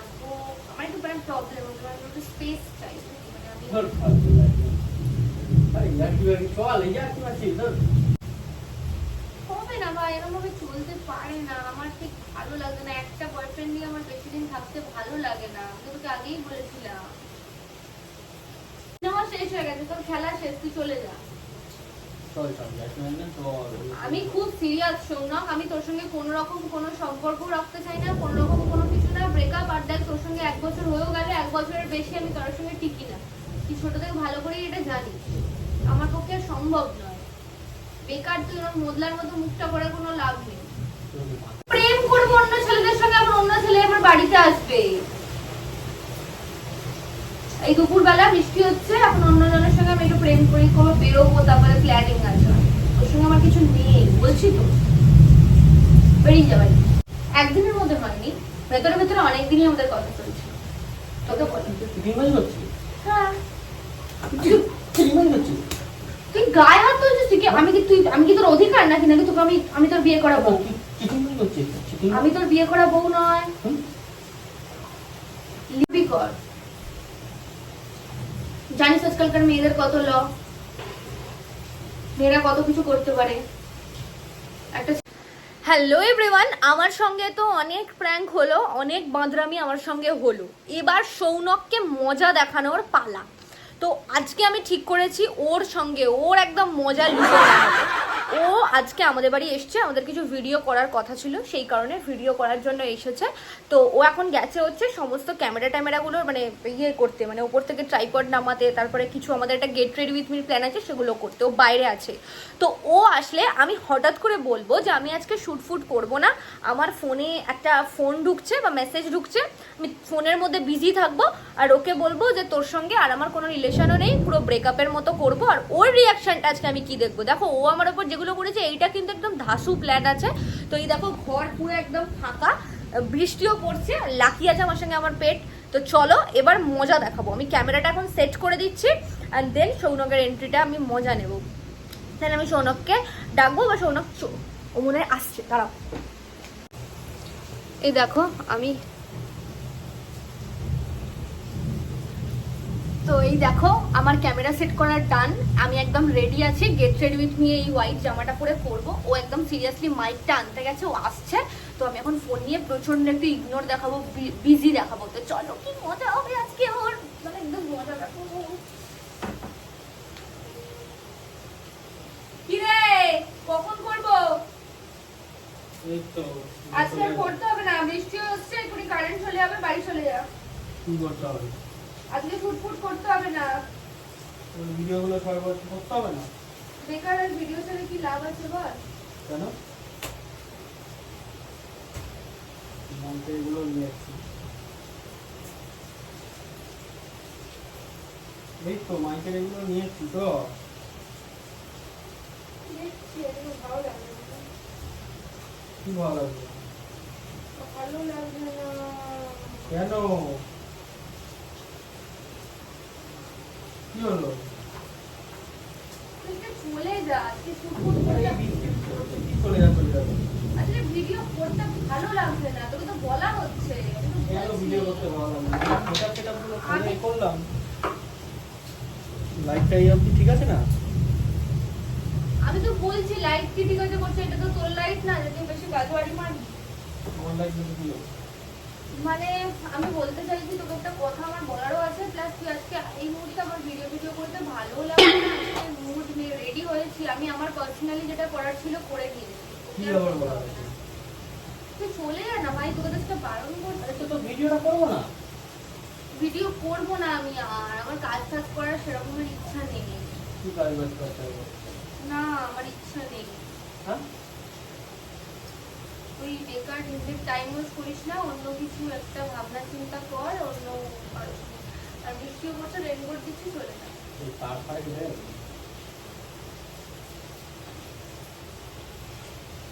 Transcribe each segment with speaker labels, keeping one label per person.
Speaker 1: আমি হবে না ভাই ভাবে চলতে পারে না আমার ঠিক ভালো লাগে না একটা বয়ফ্রেন্ড নিয়ে আমার বেশি দিন থাকতে ভালো লাগে না তোকে আগেই বলেছিলাম সিনেমা শেষ হয়ে গেছে তোর খেলা শেষ তুই চলে যা আমি খুব সিরিয়াস সৌনক। আমি তোর সঙ্গে কোনো রকম কোনো সম্পর্ক রাখতে চাই না, কোনো রকম কোনো ব্রেকআপ আর দেখ তোর সঙ্গে এক বছর হয়েও গেলে এক বছরের বেশি আমি তোর সঙ্গে টিকি না তুই ছোট থেকে ভালো করেই এটা জানি আমার পক্ষে সম্ভব নয়। বেকার তুই ওরকম মোদলার মতো মুখটা করে কোনো লাভ নেই। প্রেম করব অন্য ছেলেদের সঙ্গে, আবার অন্য ছেলে আমার বাড়িতে আসবে। এই দুপুর বেলা বৃষ্টি হচ্ছে, এখন অন্য জনের সঙ্গে আমি একটু প্রেম করি কোনো বেরোবো, তারপরে প্ল্যানিং আছে। ওর সঙ্গে আমার কিছু নেই, বলছি তো। বেরিয়ে যাবে একদিনের মধ্যে হয়নি। ভেতরে ভেতরে অনেকদিনই আমাদের কথা চলছে তোকে বলো। হ্যাঁ। তুই গায়ে হাত তুলছিস? তুই কি আমি কি তুই আমি কি তোর অধিকার নাকি? নাকি তোকে আমি আমি তোর বিয়ে করা বউ
Speaker 2: চিটিং মারি করছি চিটিং
Speaker 1: আমি তোর বিয়ে করা বউ নয় লিপি কর। জানিস আজকালকার মেয়েদের কত ল? মেয়েরা কত কিছু করতে পারে। একটা হ্যালো এভরিওয়ান আমার সঙ্গে তো অনেক প্র্যাঙ্ক হলো, অনেক বাঁদরামি আমার সঙ্গে হলো। এবার সৌনককে মজা দেখানোর পালা। তো আজকে আমি ঠিক করেছি, ওর সঙ্গে, ওর একদম মজা নেওয়ার। ও আজকে আমাদের বাড়ি এসছে, আমাদের কিছু ভিডিও করার কথা ছিল, সেই কারণে ভিডিও করার জন্য এসেছে। তো ও এখন গেছে হচ্ছে সমস্ত ক্যামেরা ট্যামেরাগুলো মানে ইয়ে করতে মানে ওপর থেকে ট্রাইপড নামাতে, তারপরে কিছু আমাদের একটা get ready with me plan আছে, সেগুলো করতে, ও বাইরে আছে। তো ও আসলে আমি হঠাৎ করে বলব যে আমি আজকে শ্যুট ফুট করব না, আমার ফোনে একটা ফোন ঢুকছে বা মেসেজ ঢুকছে, আমি ফোনের মধ্যে বিজি থাকব, আর ওকে বলব যে তোর সঙ্গে আর আমার কোনো রিলেশনও নেই, পুরো ব্রেকআপের মতো করব, আর ওর রিয়াকশনটা আজকে আমি কি দেখব? দেখো, ও আমার ওপর যেগুলো করেছে, এইটা কিন্তু একদম ধাসু প্ল্যান আছে। তো এই দেখো, ঘর পুরো একদম ফাঁকা, বৃষ্টিও পড়ছে, লাকি আছে আমার সঙ্গে আমার পেট তো চলো, এবার মজা দেখাবো। আমি ক্যামেরাটা এখন সেট করে দিচ্ছি অ্যান্ড দেন সৌনকের এন্ট্রিটা আমি মজা নেব। তাহলে আমি সৌনককে ডাকবো বা সৌনক ও মনে আসছে, দাঁড়াও। এই দেখো, আমি তো এই দেখো আমার ক্যামেরা সেট করার ডান আমি একদম রেডি আছি। গেট রেডি উইথ মি এই হোয়াইট জামাটা পরে করব ও একদম সিরিয়াসলি মাইকটা আনতে গেছে ও আসছে। তো আমি এখন ফোন নিয়ে প্রচণ্ড একটু ইগনোর দেখাবো বিজি দেখাবো। তো চলো কি মজা হবে আজকে ওর? মানে একদম মজা দেখাবো। কি রে? কখন করব? আজকে করতে হবে না। বৃষ্টি হচ্ছে কারেন্ট চলে যাবে বাড়ি চলে যা
Speaker 2: কি করতে হবে?
Speaker 1: আজকে ফুটফুট করতে হবে না।
Speaker 2: ভিডিও গুলো ছয় বছর করতে হবে না?
Speaker 1: বেকার আর ভিডিও ছেড়ে কি লাভ আছে বল?
Speaker 2: কেন? মনতে এগুলো নিয়ে আসছি। এই তো মাইকের এগুলো নিয়ে এসছি তো। কি ভালো লাগবে
Speaker 1: ভালো লাগবে না।
Speaker 2: কেন? কি হলো?
Speaker 1: চলে যা আজকে ফুটফুট
Speaker 2: আরে
Speaker 1: করতে
Speaker 2: এই বৃষ্টির মধ্যে কি চলে যা চলে যাবে
Speaker 1: আসলে ভিডিও করতে ভালো লাগছে না তোকে তো বলা হচ্ছে। আমি তো
Speaker 2: কেন
Speaker 1: বলছি।
Speaker 2: ভিডিও করতে ভালো লাগে সেটা সেটা পুরো ফোনে করলাম। লাইটটা এই অবধি ঠিক আছে না?
Speaker 1: আমি তো বলছি লাইট কি ঠিক আছে করছে এটা তো তোর লাইট না যদি বেশি গাজোয়ারি মারি
Speaker 2: আমার লাইট যদি কি হবে?
Speaker 1: মানে আমি বলতে চাইছি তোকে একটা কথা আমার বলারও আছে প্লাস তুই আজকে এই মুহূর্তে আমার ভিডিও ভিডিও করতে ভালো আজকে মুড নিয়ে রেডি হয়েছি আমি আমার পার্সোনালি যেটা করার ছিল করে নিয়েছি। তুই চলে যা না ভাই তোকে তো সেটা বারণ করতে
Speaker 2: তো ভিডিওটা করব না?
Speaker 1: ভিডিও করব না আমি আর আমার কাজ টাজ করার সেরকমের ইচ্ছা নেই।
Speaker 2: কি কাজ বাজ করতে
Speaker 1: না আমার ইচ্ছা নেই।
Speaker 2: হ্যাঁ?
Speaker 1: তুই বেকার নিজের টাইম ওয়েস্ট করিস না অন্য কিছু একটা ভাবনা চিন্তা কর অন্য আর বৃষ্টিও পড়ছে রেনকোট দিচ্ছি চলে যা।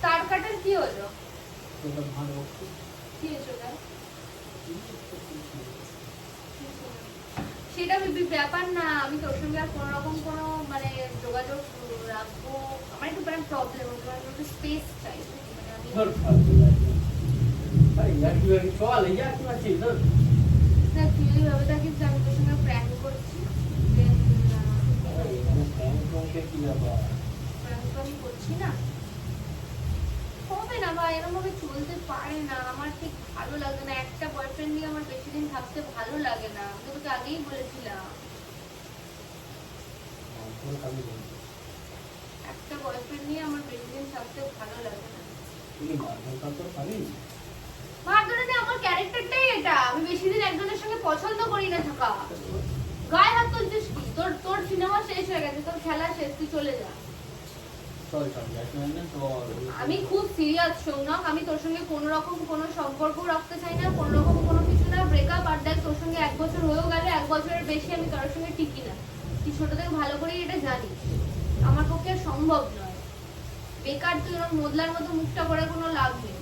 Speaker 2: তার
Speaker 1: কাটার কি হলো। কি হয়েছে সেটা ব্যাপার না আমি তোর সঙ্গে আর কোনো রকম কোনো মানে যোগাযোগ রাখব। আমার একটু প্রবলেম একটু স্পেস চাই হবে না ভাই এরকম ভাবে চলতে পারে না। আমার ঠিক ভালো লাগে না। একটা বয়ফ্রেন্ড নিয়ে আমার বেশি দিন থাকতে ভালো লাগে না। আমি তোকে আগেই বলেছিলাম। একটা বয়ফ্রেন্ড নিয়ে আমার বেশি দিন থাকতে ভালো লাগে না।
Speaker 2: তুই মারধর টারধর পাবি
Speaker 1: মারধরে আমার ক্যারেক্টারটাই এটা। আমি বেশি দিন একজনের সঙ্গে পছন্দ করি না থাকা। গায়ে হাত তুলছিস কি? তোর তোর সিনেমা শেষ হয়ে গেছে তোর খেলা শেষ তুই চলে যা।
Speaker 2: চল চল না
Speaker 1: আমি খুব সিরিয়াস সৌনক। আমি তোর সঙ্গে কোনো রকম কোনো সম্পর্ক রাখতে চাই না কোনো রকম কোনো কিছু না। ব্রেকআপ আর দেখ তোর সঙ্গে এক বছর হয়েও গেল এক বছরের বেশি আমি তোর সঙ্গে টিকি না। তুই ছোট থেকে ভালো করেই এটা জানিস। আমার পক্ষে আর সম্ভব নয়। বেকার তুই ওরকম মোদলার মতো মুখটা করে কোনো লাভ নেই।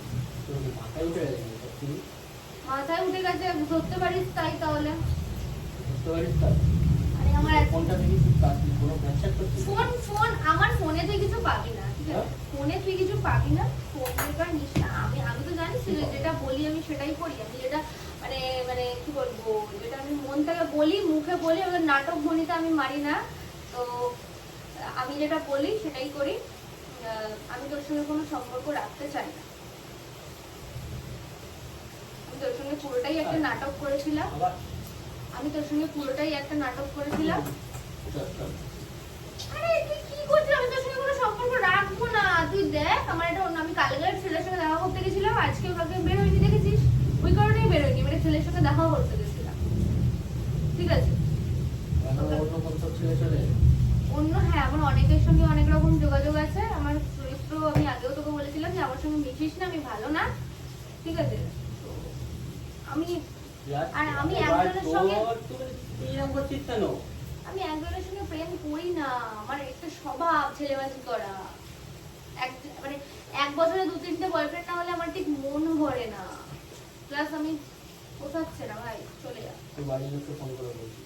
Speaker 2: মাথায় উঠে গেছে
Speaker 1: ধরতে পারিস তাই তাহলে। আরে আমার? ফোন ফোন আমার ফোনে তুই কিছু পাবি না ঠিক আছে?
Speaker 2: হ্যাঁ?
Speaker 1: ফোনে তুই কিছু পাবি না ফোন বেকার নিস না আমি আমি তো জানিস যেটা বলি আমি সেটাই করি। আমি যেটা মানে মানে কি বলব যেটা আমি মন থেকে বলি মুখে বলি নাটক ভনিতে আমি মারি না। তো আমি যেটা বলি সেটাই করি। আমি তোর সঙ্গে কোনো সম্পর্ক রাখতে চাই না। আমি তোর সঙ্গে পুরোটাই একটা নাটক করেছিলাম। আমি তোর সঙ্গে পুরোটাই একটা নাটক করেছিলাম।
Speaker 2: চল, চল।
Speaker 1: আরে তুই কি করছিস? আমি তোর সঙ্গে কোনো সম্পর্ক রাখব না। তুই দেখ আমার এটা অন্য আমি কালকে ছেলের সঙ্গে দেখা করতে গেছিলাম। আজকে ওকে বেরোয়নি দেখেছিস? ওই কারণেই বেরোয়নি। মানে ছেলের সঙ্গে দেখা করতে গেছিলাম। ঠিক আছে।
Speaker 2: অন্য
Speaker 1: হ্যাঁ আমার অনেকের সঙ্গে অনেক রকম যোগাযোগ আছে আমার চরিত্র আমি আগেও তোকে মিশিস না আমি ভালো না। ঠিক আছে? আমি আর আমি একজনের সঙ্গে-? আমি একজনের সঙ্গে প্রেম করি না। আমার একটা স্বভাব ছেলেবাজি করা। এক মানে এক বছরে দু তিনটে বয়ফ্রেন্ড না হলে আমার ঠিক মন ভরে না। প্লাস আমি পোষাচ্ছে না ভাই। চলে যা।
Speaker 2: বাড়ির লোককে ফোন করে বলছিস।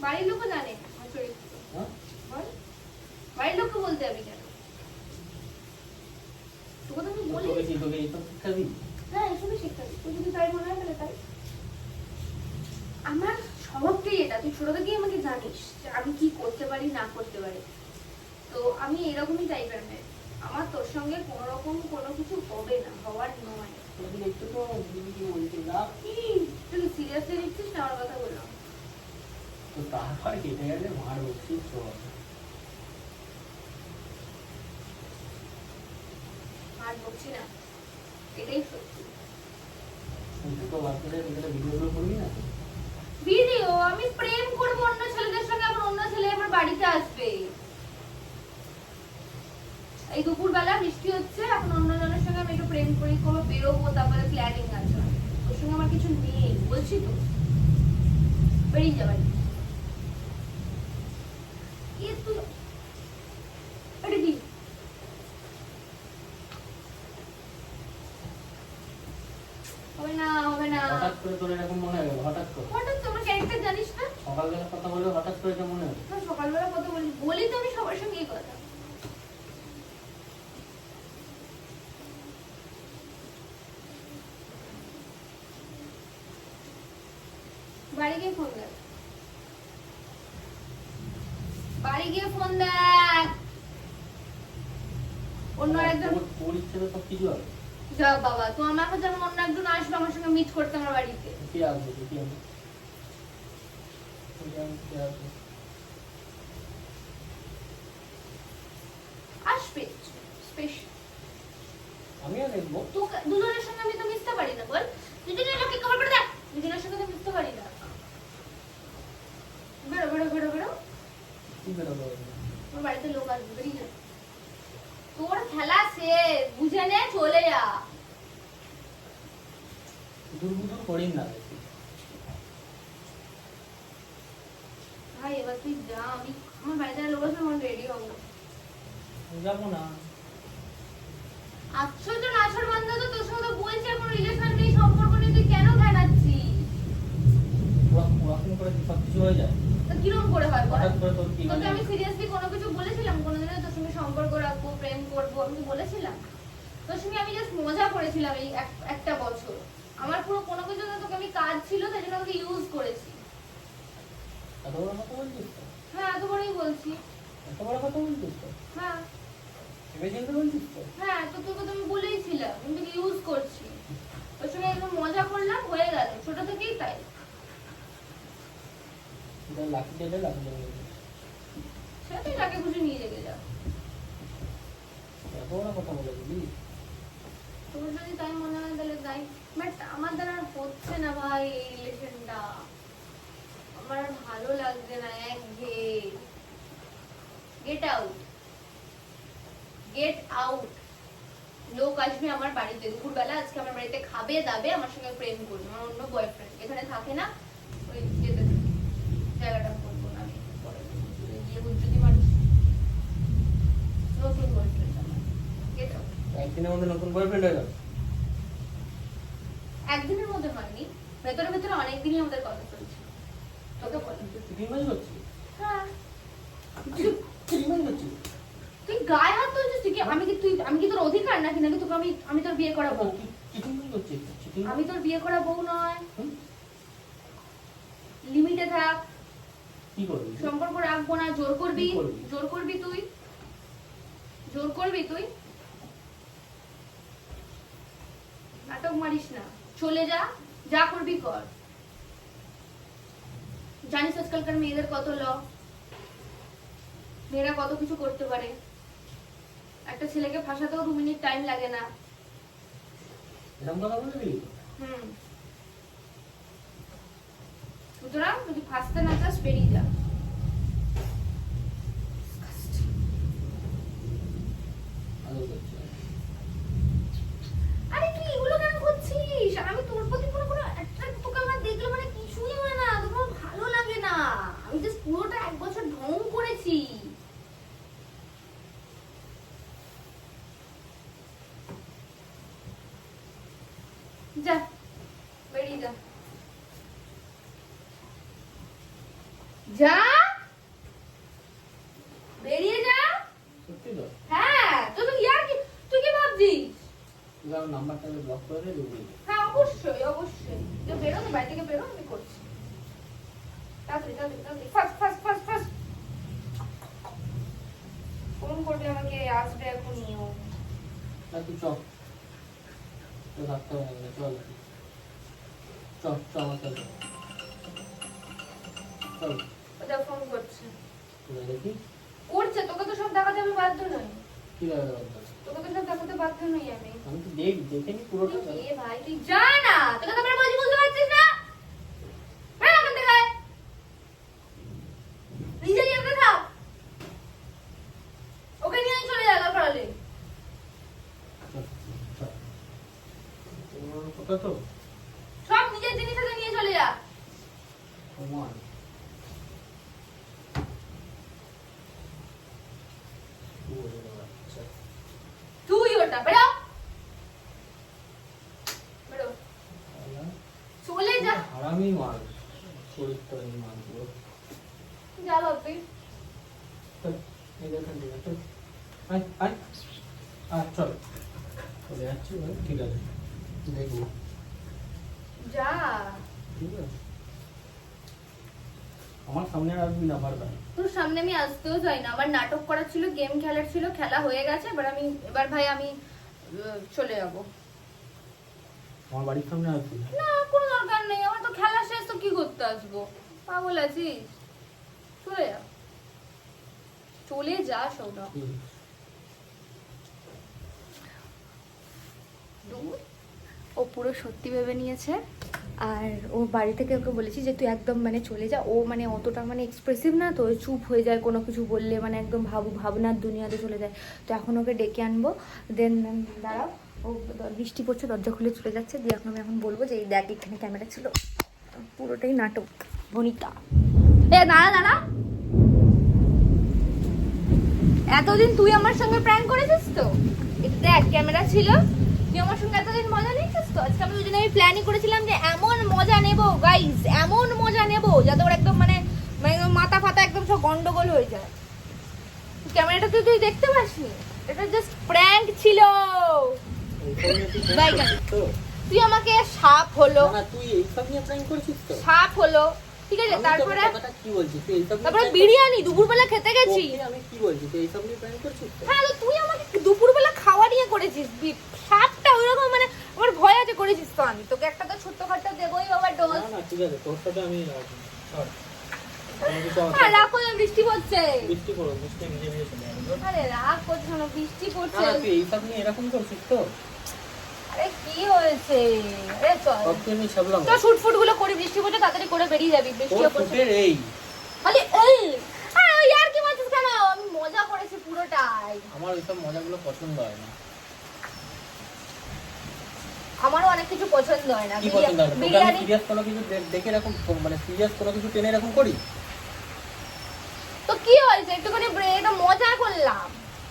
Speaker 1: বাড়ির লোকও জানে আমার চরিত্র।
Speaker 2: হ্যাঁ?
Speaker 1: বল। বাড়ির লোককে বলতে যাবি কেন তোকে তো আমি বলি
Speaker 2: তোকে এইসব শিক্ষা দিই?
Speaker 1: হ্যাঁ এসবই শিক্ষা। দিই। তুই যদি তাই মনে হয় তাহলে তাই। আমার স্বভাবটাই এটা। তুই ছোট থেকেই আমাকে জানিস যে আমি কি করতে পারি না করতে পারি। তো আমি এরকমই টাইপের মেয়ে। আমার তোর সঙ্গে কোনো রকম কোনো কিছু হবে না হওয়ার নয়।
Speaker 2: একটু তো বুঝি বলছি না।
Speaker 1: কি? তুই সিরিয়াসলি নিচ্ছিস না আমার কথা বললাম
Speaker 2: তো তারপর কেটে গেলে মার
Speaker 1: না। এটাই সত্যি।
Speaker 2: করবি
Speaker 1: ভিডিও আমি প্রেম করব অন্য ছেলেদের সঙ্গে আবার অন্য ছেলে আমার বাড়িতে আসবে। এই দুপুর বেলা বৃষ্টি হচ্ছে এখন অন্য জনের সঙ্গে আমি একটু প্রেম করি কোনো বেরোবো তারপরে প্ল্যানিং আছে। ওর সঙ্গে আমার কিছু নেই বলছি তো। বেরিয়ে যাবার এ তুই এটা কি হবে না হবে না
Speaker 2: হঠাৎ করে তোর এরকম মনে হয় হঠাৎ করে
Speaker 1: হঠাৎ তোমার ক্যারেক্টার জানিস না
Speaker 2: সকালবেলা কথা বলে হঠাৎ করে এটা মনে হয়
Speaker 1: না সকালবেলা কথা বলি বলি তো আমি সবার সঙ্গে এই কথা বাড়ি গিয়ে ফোন দেখ। বাড়ি গিয়ে ফোন দেখ। অন্য একজন
Speaker 2: সব কিছু হবে
Speaker 1: যা বাবা তো আমাকে যেমন অন্য একজন আসবে আমার সঙ্গে মিট করতে আমার বাড়িতে।
Speaker 2: কে আসবে কে আসবে? আসবে,
Speaker 1: স্পেশাল
Speaker 2: দেখব।
Speaker 1: তো দুজনের সঙ্গে আমি তো মিশতে পারি না বল। দুজনের লোককে খবর করে দেখ। দুজনের সঙ্গে বেরো তোর বাড়িতে লোক আসবে বেরিয়ে তোর খেলা শেষ বুঝে নে চলে যা।
Speaker 2: দুর্বুদুর করিস না
Speaker 1: ভাই এবার তুই যা আমি আমার বাড়িতে লোক আসবে আমার রেডি হব।
Speaker 2: যাব না।
Speaker 1: নাছর বান্ধব তো তোর সঙ্গে বলছি এখন রিলেশন নেই সম্পর্ক নেই তুই কেন
Speaker 2: ওরা- ওরকম করে সব কিছু হয়ে যায়।
Speaker 1: তো করে হয় তোকে
Speaker 2: মানে?
Speaker 1: আমি সিরিয়াসলি কোনো কিছু বলেছিলাম কোনোদিনও তোর সঙ্গে সম্পর্ক রাখব প্রেম করব আমি বলেছিলাম? তোর সঙ্গে আমি জাস্ট মজা করেছিলাম এই একটা বছর। আমার পুরো কোনো কিছু তোকে আমি কাজ ছিল তাই জন্য তোকে ইউজ করেছি।
Speaker 2: এত বড় কথা বলছিস তো?
Speaker 1: হ্যাঁ এত বড়ই বলছি।
Speaker 2: এত বড় কথা বলছিস তো?
Speaker 1: হ্যাঁ। হ্যাঁ তো তোকে তো আমি বলেইছিলাম আমি ইউজ করছি। ওর সঙ্গে মজা করলাম হয়ে গেল। ছোট থেকেই তাই।
Speaker 2: লাকি ডেলে লাকি ডেলে
Speaker 1: সেটা তুই যাকে খুশি নিয়ে রেখে যা
Speaker 2: এত বড় কথা বলে দিলি।
Speaker 1: তোর যদি তাই মনে হয় তাহলে তাই বাট আমার দ্বারা আর হচ্ছে না ভাই এই রিলেশনটা আমার ভালো লাগছে না একঘেয়ে গেট আউট গেট আউট লোক আসবে আমার বাড়িতে। দুপুরবেলা আজকে আমার বাড়িতে খাবে দাবে আমার সঙ্গে প্রেম করবে। আমার অন্য বয়ফ্রেন্ড এখানে থাকে না যেতে। জায়গাটা বলব না আমি পরে। গিয়ে উজ্জ্বতি মানুষ নতুন বয়ফ্রেন্ড আমার। গেট আউট
Speaker 2: একদিনের মধ্যে নতুন বয়ফ্রেন্ড হয়ে গেল?
Speaker 1: একদিনের মধ্যে হয়নি। ভেতরে ভেতরে অনেক আমাদের কথা চলছে তোকে বলি।
Speaker 2: চিকিমাই করছিস?
Speaker 1: হ্যাঁ।
Speaker 2: চিকিমাই করছিস?
Speaker 1: তুই গায়ে হাত তুলছিস তুই কি আমি কি তুই আমি কি তোর অধিকার নাকি? নাকি তোকে আমি আমি তোর বিয়ে করা বউ
Speaker 2: চিকিমাই
Speaker 1: আমি তোর বিয়ে করা বউ নয়? লিমিটে থাক।
Speaker 2: কি করবি?
Speaker 1: সম্পর্ক রাখব না জোর করবি? জোর করবি তুই? জোর করবি তুই? নাটক মারিস না। চলে যা যা করবি কর। জানিস আজকালকার মেয়েদের কত ল? মেয়েরা কত কিছু করতে পারে। একটা ছেলেকে ফাঁসাতেও দু মিনিট টাইম লাগে না।
Speaker 2: এরকম কথা
Speaker 1: হুম। সুতরাং যদি ফাঁসতে না চাস বেরিয়ে যা।
Speaker 2: আদর করছি
Speaker 1: আরে তুই এগুলো কেন করছিস আমি তোর প্রতি কোনো কোনো attract তোকে আমার দেখলে মানে কিছুই হয় না তোকে আমার ভালো লাগে না আমি জাস্ট পুরোটা এক বছর ঢং করেছি যা বেরিয়ে যা যা বেরিয়ে যা
Speaker 2: সত্যি তো
Speaker 1: হ্যাঁ তুই তো ইয়ার কি তুই কি ভাবছিস
Speaker 2: তুই আমার নাম্বারটা ব্লক করে দে ঢুকবি
Speaker 1: হ্যাঁ অবশ্যই অবশ্যই তুই বেরো তো বাড়ি থেকে বেরো আমি করছি তাড়াতাড়ি তাড়াতাড়ি তাড়াতাড়ি fast fast fast fast phone করবে আমাকে আসবে এখনই ও
Speaker 2: না তুই চল। তো থাকতে হবে না চল। চল চল আমার সাথে চল।
Speaker 1: ওটা ফোন করছে।
Speaker 2: দেখি
Speaker 1: করছে তোকে তো সব দেখাতে আমি বাধ্য নই।
Speaker 2: কি লাগে
Speaker 1: তোকে তো সব দেখাতে বাধ্য নই আমি।
Speaker 2: আমি তো দেখ দেখে নি পুরোটা।
Speaker 1: ভাই তুই যা না! তোকে তো বলছি বুঝতে পারছিস না বেরো ওখান থেকে নিজে গিয়ে ওকে থাক ওকে নিয়ে চলে যা দরকার হলে
Speaker 2: চল, চল। কথা তো?
Speaker 1: সব নিজের জিনিস সাথে নিয়ে চলে যা।
Speaker 2: সমান
Speaker 1: তুই ওটা বেরো।
Speaker 2: শালা,
Speaker 1: চলে যা।
Speaker 2: হারামি মাল শরীরটা এই মালগুলো
Speaker 1: তুই
Speaker 2: আয় আয়। আয় চল। ঠিক আছে। দেখব
Speaker 1: যা।
Speaker 2: ঠিক আছে। আমার সামনে আসবি না পারবে
Speaker 1: তোর সামনে আমি আসতেও চাই না। আমার নাটক করার ছিল গেম খেলার ছিল খেলা হয়ে গেছে। এবার আমি এবার ভাই আমি চলে যাব।
Speaker 2: আমার বাড়ির সামনে আসবি না?
Speaker 1: কোনো দরকার নেই। আমার তো খেলা শেষ তো কি করতে আসব? পাগল আছিস? চলে যা। চলে যা সৌরভ।
Speaker 2: হুম।
Speaker 1: ও পুরো সত্যি ভেবে নিয়েছে। আর ও বাড়ি থেকে ওকে বলেছি যে, তুই একদম মানে চলে যা। ও মানে অতটা মানে এক্সপ্রেসিভ না তো চুপ হয়ে যায়, কোনো কিছু বললে মানে একদম ভাবু, ভাবনার দুনিয়াতে চলে যায়। তো এখন ওকে ডেকে আনব। দেন দাঁড়াও, ও বৃষ্টি পড়ছে, দরজা খুলে চলে যাচ্ছে। দিয়ে এখন আমি এখন বলব যে, এই দেখ, এখানে ক্যামেরা ছিল। পুরোটাই নাটক বনিতা এ, দাঁড়া দাঁড়া। এতদিন তুই আমার সঙ্গে প্র্যাঙ্ক করেছিস তো? এটা দেখ ক্যামেরা ছিল। তুই আমার সঙ্গে এতদিন মজা নিয়েছিস তো? আজকে আমি ওই জন্য আমি প্ল্যানই করেছিলাম যে এমন মজা নেব গাইস এমন মজা নেব যাতে ওর একদম মানে মানে একদম মাথা ফাতা একদম সব গন্ডগোল হয়ে যায়। ক্যামেরাটা তুই তুই দেখতে পাসনি? এটা জাস্ট প্র্যাঙ্ক ছিল।
Speaker 2: নিয়ে তুই তো?
Speaker 1: আমাকে সাপ হলো।
Speaker 2: না, তুই এইসব নিয়ে prank করছিস তো?
Speaker 1: সাপ হলো। ঠিক আছে তারপরে
Speaker 2: কি বলছি? তুই এইসব নিয়ে
Speaker 1: তারপরে বিরিয়ানি দুপুরবেলা খেতে গেছি।
Speaker 2: আমি কি বলছি? তুই এইসব নিয়ে prank করছিস
Speaker 1: হ্যাঁ তুই আমাকে দুপুরবেলা খাওয়া নিয়ে করেছিস বি- সাপটা ওইরকম মানে আমার ভয় আছে করেছিস তো আমি? তোকে একটা তো ছোট্ট খাট্টা দেবোই বাবা ডোজ
Speaker 2: না, না, ঠিক আছে, তোর সাথে আমি রাখব।
Speaker 1: রাখো না, বৃষ্টি পড়ছে।
Speaker 2: বৃষ্টি পড়ো, বৃষ্টি ভিজে ভিজে চলে যাবে।
Speaker 1: আরে রাগ করছে না বৃষ্টি পড়ছে।
Speaker 2: না, তুই এইসব নিয়ে এরকম করছিস তো?
Speaker 1: আরে কি হয়েছে? আরে চল।
Speaker 2: নিয়ে ছাবলাম।
Speaker 1: তো শুট ফুটগুলো করে বৃষ্টি পড়ছে তাড়াতাড়ি করে বেরিয়ে যাবি বৃষ্টি পড়ছে।
Speaker 2: এই।
Speaker 1: খালি এই! আরে কি কেন? আমি মজা করেছি পুরোটাই।
Speaker 2: আমার ওইসব মজাগুলো পছন্দ হয় না।
Speaker 1: আমারও অনেক কিছু পছন্দ হয় না।
Speaker 2: কি পছন্দ হয়?
Speaker 1: বিরিয়ানি
Speaker 2: সিরিয়াস কোনো কিছু দেখে এরকম মানে সিরিয়াস কোনো কিছু টেনে এরকম করি?
Speaker 1: তো কি হয়েছে? একটুখানি এটা মজা করলাম।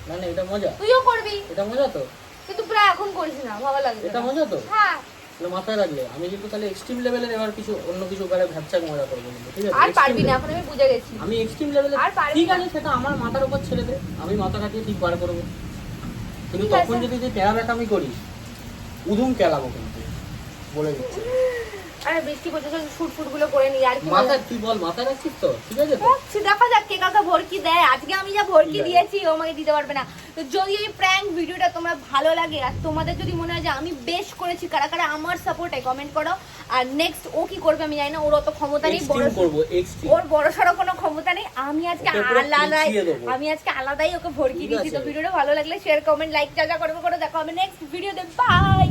Speaker 2: না না এটা মজা।
Speaker 1: তুইও করবি?
Speaker 2: এটা মজা তো।
Speaker 1: কিন্তু প্রায় এখন করিস না ভালো লাগবে
Speaker 2: এটা মজা তো?
Speaker 1: হ্যাঁ।
Speaker 2: তাহলে মাথায় রাখলে আমি কিন্তু তাহলে এক্সট্রিম লেভেলের এবার কিছু অন্য কিছু উপায়ে ভ্যাপচাক মজা করব ঠিক আছে?
Speaker 1: আর পারবি না এখন আমি বুঝে গেছি।
Speaker 2: আমি এক্সট্রিম লেভেলে
Speaker 1: আর পারবি
Speaker 2: ঠিক আছে সেটা আমার মাথার উপর ছেড়ে দে। আমি মাথা কাটিয়ে ঠিক বার করব। কিন্তু তখন যদি তুই টেরা আমি করিস উদুম কেলাবো কিন্তু বলে দিচ্ছি।
Speaker 1: আরে বৃষ্টি পড়ছে চল শুট ফুটগুলো করে নি আর কি
Speaker 2: মাথায় তুই বল মাথায় রাখছিস তো? ঠিক আছে তো?
Speaker 1: রাখছি, দেখা যাক কে কাকা ভর্কি দেয়। আজকে আমি যা ভর্কি দিয়েছি ও আমাকে দিতে পারবে না। তো যদি এই প্র্যাঙ্ক ভিডিওটা তোমার ভালো লাগে আর তোমাদের যদি মনে হয় যে আমি বেশ করেছি কারা কারা আমার সাপোর্টে কমেন্ট করো। আর নেক্সট ও কি করবে আমি জানি না ওর অত ক্ষমতা নেই বড় ওর বড় সড়ো কোনো ক্ষমতা নেই আমি আজকে আলাদাই আমি আজকে আলাদাই ওকে ভর্কি দিয়েছি। তো ভিডিওটা ভালো লাগলে শেয়ার কমেন্ট লাইক যা যা করব করে দেখো আমি নেক্সট ভিডিওতে বাই